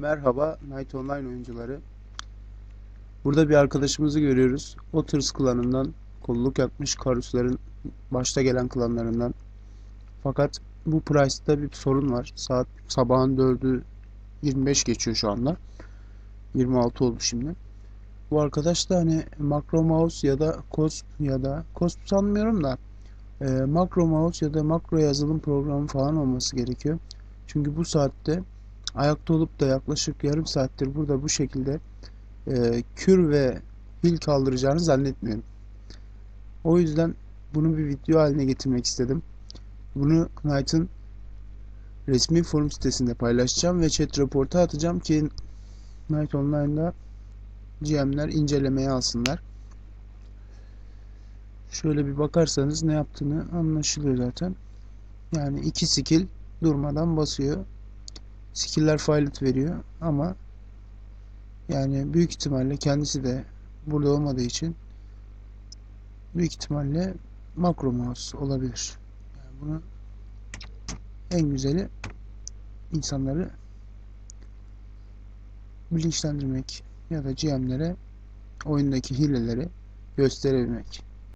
Merhaba Night Online oyuncuları. Burada bir arkadaşımızı görüyoruz. Otters klanından kolluk yapmış Karusların başta gelen klanlarından. Fakat bu Price'da bir sorun var. Saat sabahın 4'ü 25 geçiyor şu anda. 26 oldu şimdi. Bu arkadaş da hani Macro Mouse ya da Cosp ya da Cosp sanmıyorum da e, Macro Mouse ya da Makro yazılım programı falan olması gerekiyor. Çünkü bu saatte ayakta olup da yaklaşık yarım saattir burada bu şekilde e, kür ve pil kaldıracağını zannetmiyorum. O yüzden bunu bir video haline getirmek istedim. Bunu Knight'ın resmi forum sitesinde paylaşacağım ve chat raporta atacağım ki Knight Online'da GM'ler incelemeye alsınlar. Şöyle bir bakarsanız ne yaptığını anlaşılıyor zaten. Yani iki skill durmadan basıyor. Skill'ler filet veriyor ama yani büyük ihtimalle kendisi de burada olmadığı için büyük ihtimalle makro mouse olabilir. Yani bunu en güzeli insanları bilinçlendirmek ya da GM'lere oyundaki hileleri gösterebilmek.